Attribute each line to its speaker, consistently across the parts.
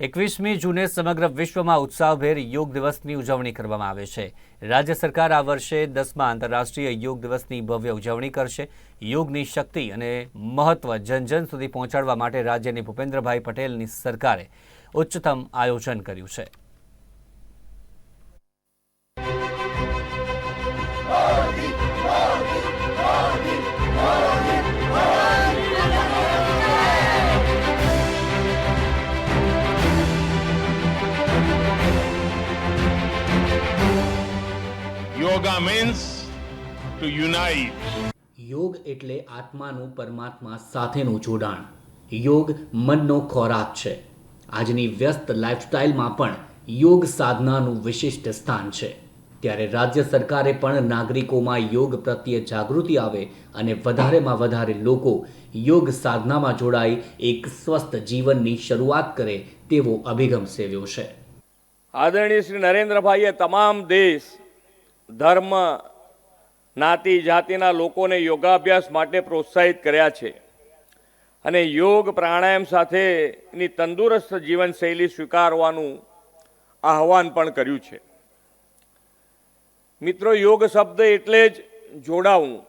Speaker 1: એકવીસમી જૂને સમગ્ર વિશ્વમાં ઉત્સાહભેર યોગ દિવસની ઉજવણી કરવામાં આવે છે. રાજ્ય સરકાર આ વર્ષે દસમા આંતરરાષ્ટ્રીય યોગ દિવસની ભવ્ય ઉજવણી કરશે. યોગની શક્તિ અને મહત્વ જન જન સુધી પહોંચાડવા માટે રાજ્યની ભૂપેન્દ્રભાઈ પટેલની સરકારે ઉચ્ચતમ આયોજન કર્યું છે.
Speaker 2: To unite.
Speaker 1: યોગ એટલે આત્માનું પરમાત્મા સાથેનું જોડાણ. યોગ મનનો ખોરાક છે. આજની વ્યસ્ત લાઇફસ્ટાઇલમાં પણ યોગ સાધનાનું વિશિષ્ટ સ્થાન છે. ત્યારે રાજ્ય સરકારે પણ નાગરિકોમાં યોગ પ્રત્યે જાગૃતિ આવે અને વધારેમાં વધારે લોકો યોગ સાધનામાં જોડાઈ એક સ્વસ્થ જીવનની શરૂઆત કરે તેવો અભિગમ સેવ્યો છે.
Speaker 3: આદરણીય શ્રી નરેન્દ્રભાઈએ તમામ દેશ ધર્મ જ્ઞાતિ જાતિના લોકોને યોગાભ્યાસ માટે પ્રોત્સાહિત કર્યા છે. અને યોગ પ્રાણાયામ સાથેની તંદુરસ્ત જીવનશૈલી સ્વીકારવાનું આહવાન પણ કર્યું છે. મિત્રો, યોગ શબ્દ એટલે જ જોડાવું.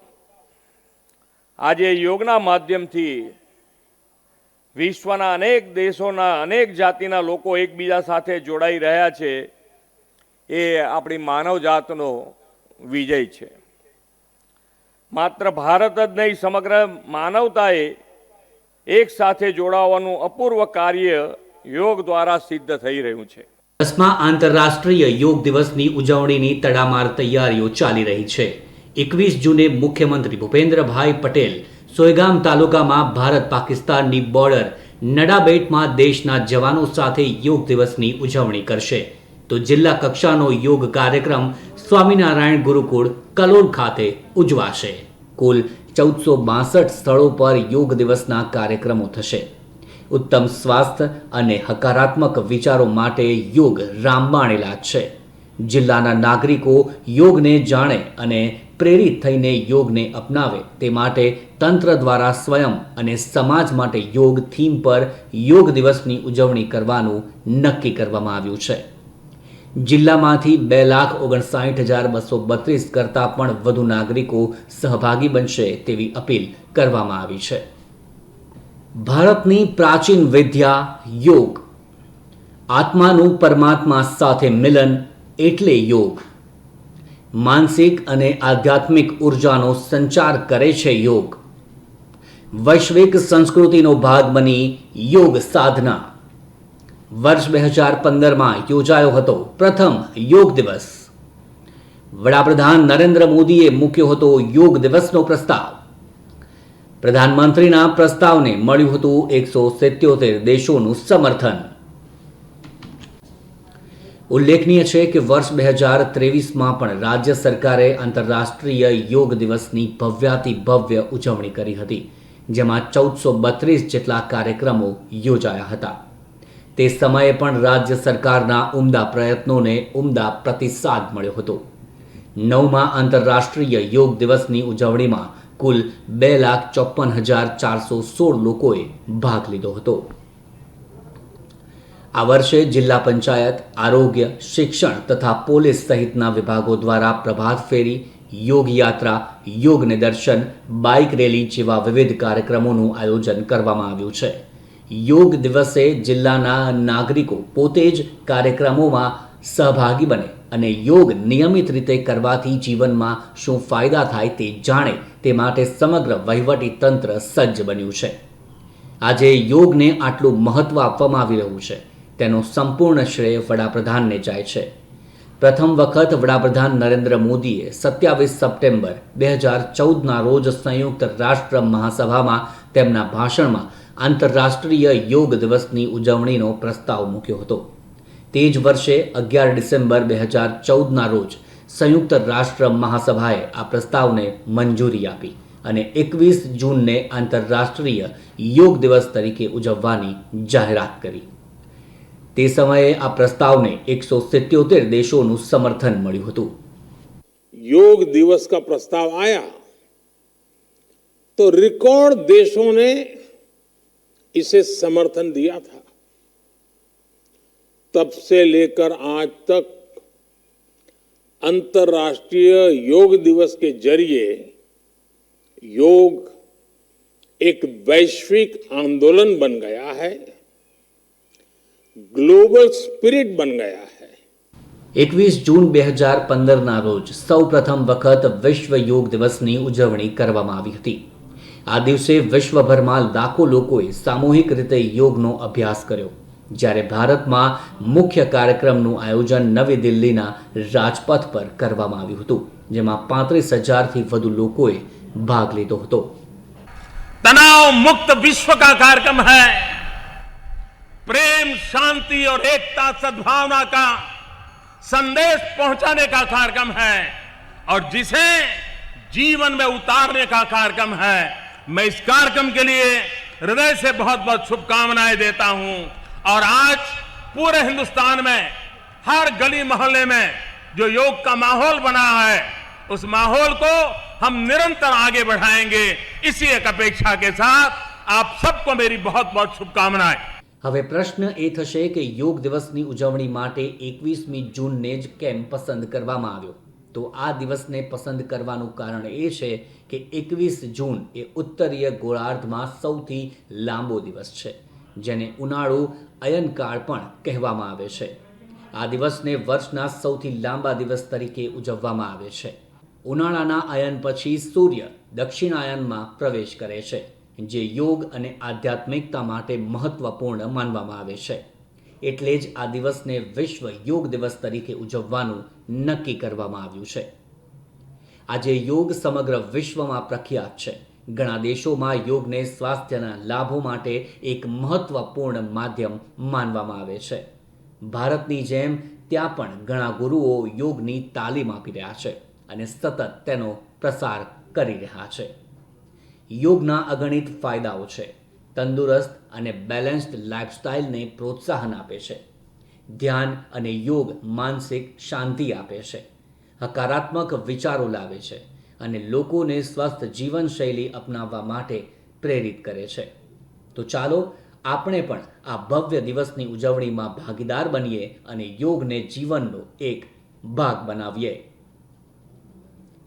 Speaker 3: આજે યોગના માધ્યમથી વિશ્વના અનેક દેશોના અનેક જાતિના લોકો એકબીજા સાથે જોડાઈ રહ્યા છે. એ આપણી માનવ જાતનો વિજય છે. માત્ર ભારત જ નહીં, સમગ્ર માનવતાએ એક સાથે જોડાવાનું અપૂર્વ કાર્ય યોગ દ્વારા સિદ્ધ થઈ રહ્યું છે.
Speaker 1: દસમા આંતરરાષ્ટ્રીય યોગ દિવસની ઉજવણીની તડામાર તૈયારીઓ ચાલી રહી છે. એકવીસ જૂને મુખ્યમંત્રી ભૂપેન્દ્રભાઈ પટેલ સોયગામ તાલુકામાં ભારત પાકિસ્તાનની બોર્ડર નડાબેટમાં દેશના જવાનો સાથે યોગ દિવસની ઉજવણી કરશે. તો જિલ્લા કક્ષાનો યોગ કાર્યક્રમ સ્વામિનારાયણ ગુરુકુળ કલોલ ખાતે ઉજવાશે. કુલ ચૌદસો બાસઠ સ્થળો પર યોગ દિવસના કાર્યક્રમો થશે. ઉત્તમ સ્વાસ્થ્ય અને હકારાત્મક વિચારો માટે યોગ રામબાણેલા છે. જિલ્લાના નાગરિકો યોગને જાણે અને પ્રેરિત થઈને યોગને અપનાવે તે માટે તંત્ર દ્વારા સ્વયં અને સમાજ માટે યોગ થીમ પર યોગ દિવસની ઉજવણી કરવાનું નક્કી કરવામાં આવ્યું છે. જિલ્લામાંથી બે લાખ ઓગણસાઠ હજાર બસો બત્રીસ કરતાં પણ વધુ નાગરિકો સહભાગી બનશે તેવી અપીલ કરવામાં આવી છે. ભારતની પ્રાચીન વિદ્યા યોગ. આત્માનું પરમાત્મા સાથે મિલન એટલે યોગ. માનસિક અને આધ્યાત્મિક ઉર્જાનો સંચાર કરે છે યોગ. વૈશ્વિક સંસ્કૃતિનો ભાગ બની યોગ સાધના. વર્ષ બે હજાર પંદરમાં યોજાયો હતો પ્રથમ યોગ દિવસ. વડાપ્રધાન નરેન્દ્ર મોદીએ મૂક્યો હતો યોગ દિવસનો પ્રસ્તાવ. પ્રધાનમંત્રીના પ્રસ્તાવને મળ્યું હતું એકસો સિત્યોતેર દેશોનું સમર્થન. ઉલ્લેખનીય છે કે વર્ષ બે હજાર ત્રેવીસમાં પણ રાજ્ય સરકારે આંતરરાષ્ટ્રીય યોગ દિવસની ભવ્યાતિ ભવ્ય ઉજવણી કરી હતી, જેમાં ચૌદસો બત્રીસ જેટલા કાર્યક્રમો યોજાયા હતા. તે સમયે પણ રાજ્ય સરકારના ઉમદા પ્રયત્નોને ઉમદા પ્રતિસાદ મળ્યો હતો. નવમા આંતરરાષ્ટ્રીય યોગ દિવસની ઉજવણીમાં કુલ બે લાખ ચોપન હજાર ચારસો સોળ લોકોએ ભાગ લીધો હતો. આ વર્ષે જિલ્લા પંચાયત, આરોગ્ય, શિક્ષણ તથા પોલીસ સહિતના વિભાગો દ્વારા પ્રભાત ફેરી, યોગ યાત્રા, યોગ નિદર્શન, બાઇક રેલી જેવા વિવિધ કાર્યક્રમોનું આયોજન કરવામાં આવ્યું છે. યોગ દિવસે જિલ્લાના નાગરિકો પોતે જ કાર્યક્રમોમાં સહભાગી બને અને યોગ નિયમિત રીતે કરવાથી જીવનમાં શું ફાયદા થાય તે જાણે તે માટે સમગ્ર વહીવટી તંત્ર સજ્જ બન્યું છે. આજે યોગને આટલું મહત્વ આપવામાં આવી રહ્યું છે. તેનો સંપૂર્ણ શ્રેય વડાપ્રધાનને જાય છે. પ્રથમ વખત વડાપ્રધાન નરેન્દ્ર મોદીએ સત્યાવીસ સપ્ટેમ્બર બે હજાર ચૌદના રોજ સંયુક્ત રાષ્ટ્ર મહાસભામાં તેમના ભાષણમાં આંતરરાષ્ટ્રીય યોગ દિવસની ઉજવણીનો પ્રસ્તાવ મૂક્યો હતો તે જ વર્ષે અગિયાર ડિસેમ્બર બે હજાર ચૌદના રોજ સંયુક્ત રાષ્ટ્ર મહાસભાએ આ પ્રસ્તાવને મંજૂરી આપી અને એકવીસ જૂનને આંતરરાષ્ટ્રીય યોગ દિવસ તરીકે ઉજવવાની જાહેરાત કરી તે સમયે આ પ્રસ્તાવને એકસો સિત્યોતેર દેશોનું સમર્થન મળ્યું હતું
Speaker 4: योग दिवस का प्रस्ताव आया तो रिकॉर्ड देशों ने इसे समर्थन दिया था तब से लेकर आज तक अंतर्राष्ट्रीय योग दिवस के जरिए योग एक वैश्विक आंदोलन बन गया है ग्लोबल स्पिरिट बन गया है
Speaker 1: એકવીસ જૂન બે હજાર પંદરના રોજ સૌ પ્રથમ વખત વિશ્વ યોગ દિવસની ઉજવણી કરવામાં આવી હતી આ દિવસે વિશ્વભરમાં લાખો લોકોએ સામૂહિક રીતે યોગનો અભ્યાસ કર્યો જ્યારે ભારતમાં મુખ્ય કાર્યક્રમનું આયોજન નવી દિલ્હીના રાજપથ પર કરવામાં આવ્યું હતું જેમાં પાંત્રીસ હજારથી વધુ લોકોએ ભાગ લીધો હતો
Speaker 5: तनाव मुक्त विश्व का कार्यक्रम है प्रेम शांति और एकता सद्भावना का संदेश पहुंचाने का कार्यक्रम है और जिसे जीवन में उतारने का कार्यक्रम है मैं इस कार्यक्रम के लिए हृदय से बहुत बहुत शुभकामनाएं देता हूं और आज पूरे हिंदुस्तान में हर गली मोहल्ले में जो योग का माहौल बना है उस माहौल को हम निरंतर आगे बढ़ाएंगे इसी एक अपेक्षा के साथ आप सबको मेरी बहुत बहुत शुभकामनाएं
Speaker 1: હવે પ્રશ્ન એ થશે કે યોગ દિવસની ઉજવણી માટે એકવીસમી જૂનને જ કેમ પસંદ કરવામાં આવ્યો તો આ દિવસને પસંદ કરવાનું કારણ એ છે કે એકવીસ જૂન એ ઉત્તરીય ગોળાર્ધમાં સૌથી લાંબો દિવસ છે, જેને ઉનાળુ અયનકાળ પણ કહેવામાં આવે છે. આ દિવસને વર્ષના સૌથી લાંબા દિવસ તરીકે ઉજવવામાં આવે છે. ઉનાળાના અયન પછી સૂર્ય દક્ષિણાયનમાં પ્રવેશ કરે છે, જે યોગ અને આધ્યાત્મિકતા માટે મહત્વપૂર્ણ માનવામાં આવે છે. એટલે જ આ દિવસને વિશ્વ યોગ દિવસ તરીકે ઉજવવાનું નક્કી કરવામાં આવ્યું છે. આજે યોગ સમગ્ર વિશ્વમાં પ્રખ્યાત છે. ઘણા દેશોમાં યોગને સ્વાસ્થ્યના લાભો માટે એક મહત્વપૂર્ણ માધ્યમ માનવામાં આવે છે. ભારતની જેમ ત્યાં પણ ઘણા ગુરુઓ યોગની તાલીમ આપી રહ્યા છે અને સતત તેનો પ્રસાર કરી રહ્યા છે. યોગના અગણિત ફાયદાઓ છે. તંદુરસ્ત અને બેલેન્સ્ડ લાઇફસ્ટાઇલને પ્રોત્સાહન આપે છે. ધ્યાન અને યોગ માનસિક શાંતિ આપે છે. હકારાત્મક વિચારો લાવે છે અને લોકોને સ્વસ્થ જીવનશૈલી અપનાવવા માટે પ્રેરિત કરે છે. તો ચાલો આપણે પણ આ ભવ્ય દિવસની ઉજવણીમાં ભાગીદાર બનીએ અને યોગને જીવનનો એક ભાગ બનાવીએ.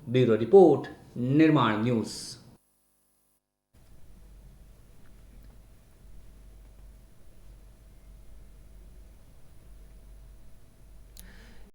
Speaker 1: બ્યુરો રિપોર્ટ, નિર્માણ ન્યૂઝ.